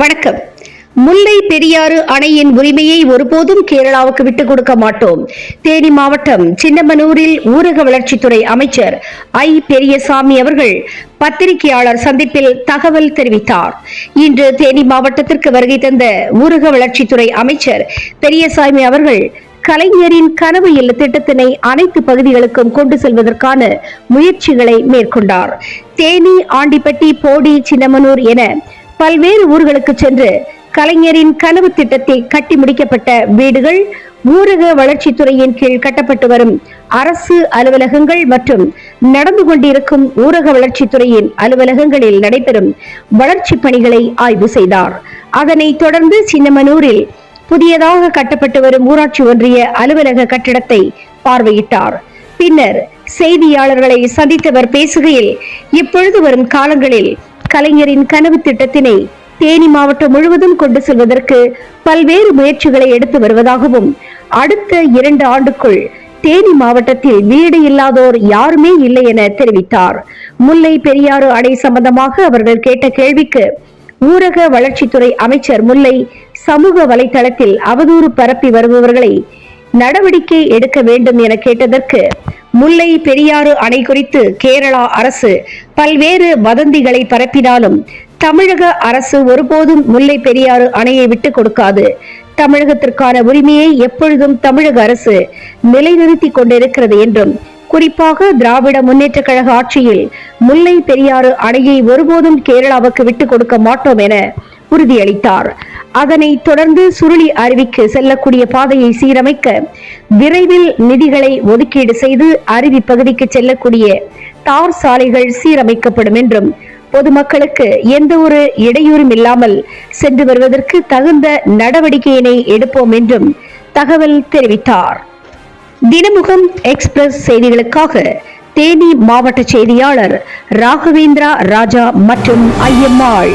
வணக்கம். முல்லை பெரியாறு அணையின் உரிமையை ஒருபோதும் கேரளாவுக்கு விட்டுக் கொடுக்க மாட்டோம். தேனி மாவட்டம் சின்னமனூரில் ஊரக வளர்ச்சித்துறை அமைச்சர் ஐ. பெரியசாமி அவர்கள் பத்திரிகையாளர் சந்திப்பில் தகவல் தெரிவித்தார். இன்று தேனி மாவட்டத்திற்கு வருகை தந்த ஊரக வளர்ச்சித்துறை அமைச்சர் பெரியசாமி அவர்கள் கலைஞரின் கனவு இல்ல திட்டத்தினை அனைத்து பகுதிகளுக்கும் கொண்டு செல்வதற்கான முயற்சிகளை மேற்கொண்டார். தேனி ஆண்டிப்பட்டி போடி சின்னமனூர் என பல்வேறு ஊர்களுக்கு சென்று கலைஞரின் கனவு திட்டத்தை கட்டி முடிக்கப்பட்ட வீடுகள் ஊரக வளர்ச்சித்துறையின் கீழ் கட்டப்பட்டு வரும் அரசு அலுவலகங்கள் மற்றும் நடந்து கொண்டிருக்கும் ஊரக வளர்ச்சித்துறையின் அலுவலகங்களில் நடைபெறும் வளர்ச்சி பணிகளை ஆய்வு செய்தார். அதனைத் தொடர்ந்து சின்னமனூரில் புதியதாக கட்டப்பட்டு வரும் ஊராட்சி ஒன்றிய அலுவலக கட்டிடத்தை பார்வையிட்டார். பின்னர் செய்தியாளர்களை சந்தித்தவர் பேசுகையில் இப்பொழுது வரும் காலங்களில் கலைஞரின் கனவு திட்டத்தினை தேனி மாவட்டம் முழுவதும் கொண்டு செல்வதற்கு பல்வேறு முயற்சிகளை எடுத்து வருவதாகவும் அடுத்த இரண்டு ஆண்டுக்குள் தேனி மாவட்டத்தில் வீடு இல்லாதோர் யாருமே இல்லை என தெரிவித்தார். முல்லை பெரியாறு அணை சம்பந்தமாக அவர்கள் கேட்ட கேள்விக்கு ஊரக வளர்ச்சித்துறை அமைச்சர் முல்லை சமூக வலைதளத்தில் அவதூறு பரப்பி வருபவர்களை நடவடிக்கை எடுக்க வேண்டும் என கேட்டதற்கு முல்லை பெரியாறு அணை குறித்து கேரளா அரசு பல்வேறு வதந்திகளை பரப்பினாலும் தமிழக அரசு ஒருபோதும் முல்லை பெரியாறு அணையை விட்டுக் கொடுக்காது. தமிழகத்திற்கான உரிமையை எப்பொழுதும் தமிழக அரசு நிலைநிறுத்தி கொண்டிருக்கிறது என்றும் குறிப்பாக திராவிட முன்னேற்ற கழக ஆட்சியில் முல்லை பெரியாறு அணையை ஒருபோதும் கேரளாவுக்கு விட்டுக் கொடுக்க மாட்டோம் என உறுதியளித்தார். அதனை தொடர்ந்து சுருளி அருவிக்கு செல்லக்கூடிய பாதையை சீரமைக்க விரைவில் நிதிகளை ஒதுக்கீடு செய்து அருவி பகுதிக்கு செல்லக்கூடிய தார் சாலைகள் சீரமைக்கப்படும் என்றும் பொதுமக்களுக்கு எந்த ஒரு இடையூறும் இல்லாமல் சென்று வருவதற்கு தகுந்த நடவடிக்கையினை எடுப்போம் என்றும் தகவல் தெரிவித்தார். தினமுகம் எக்ஸ்பிரஸ் செய்திகளுக்காக தேனி மாவட்ட செய்தியாளர் ராகவேந்திரா ராஜா மற்றும் ஐயம்மாள்.